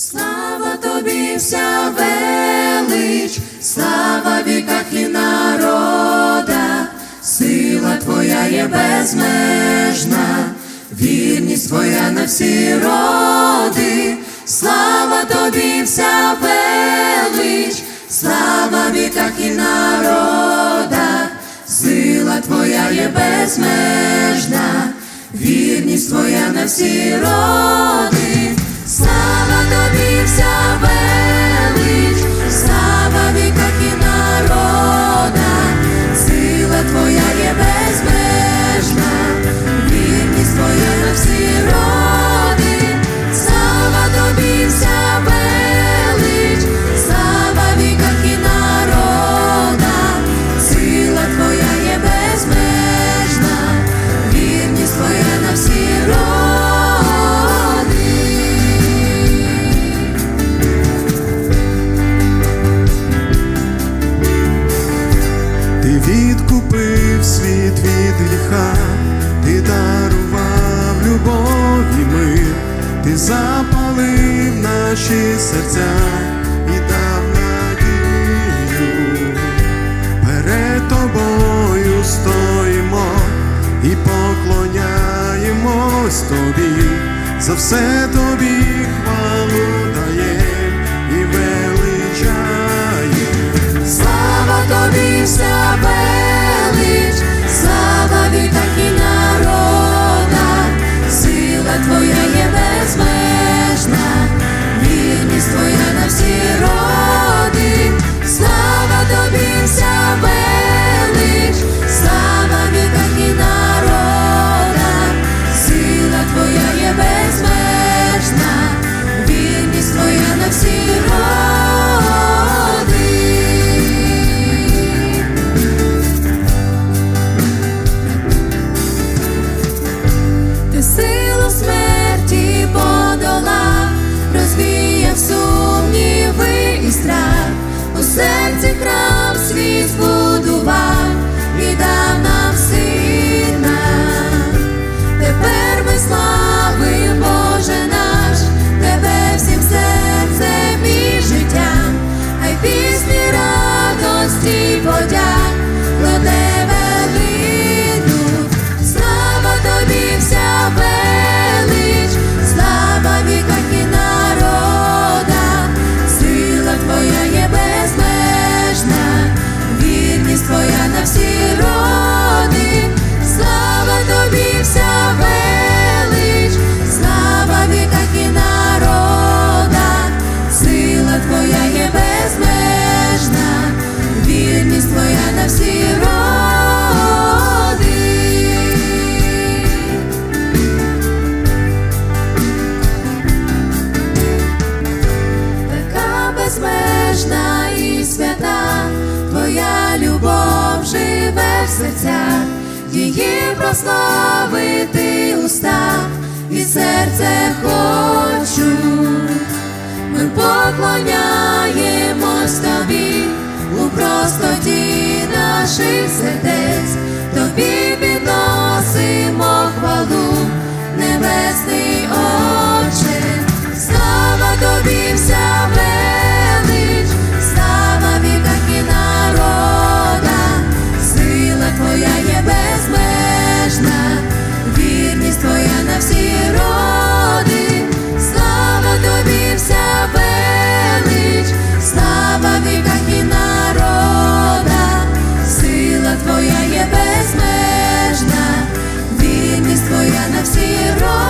Слава тобі, вся велич, слава віках і народа, сила твоя є безмежна, вірність твоя на всі роди, слава тобі, вся велич, слава віках і народа, сила твоя є безмежна, вірність твоя на всі роди. відкупив світ від гріха, ти дарував любов і мир, ти запалив наші серця і дав надію. Перед тобою стоїмо і поклоняємось тобі за все тобі. Christ. радості подяки. серцях, її прославити устах, і серце хочу, ми поклоняємось тобі у простоті наших сердець. На всі роки.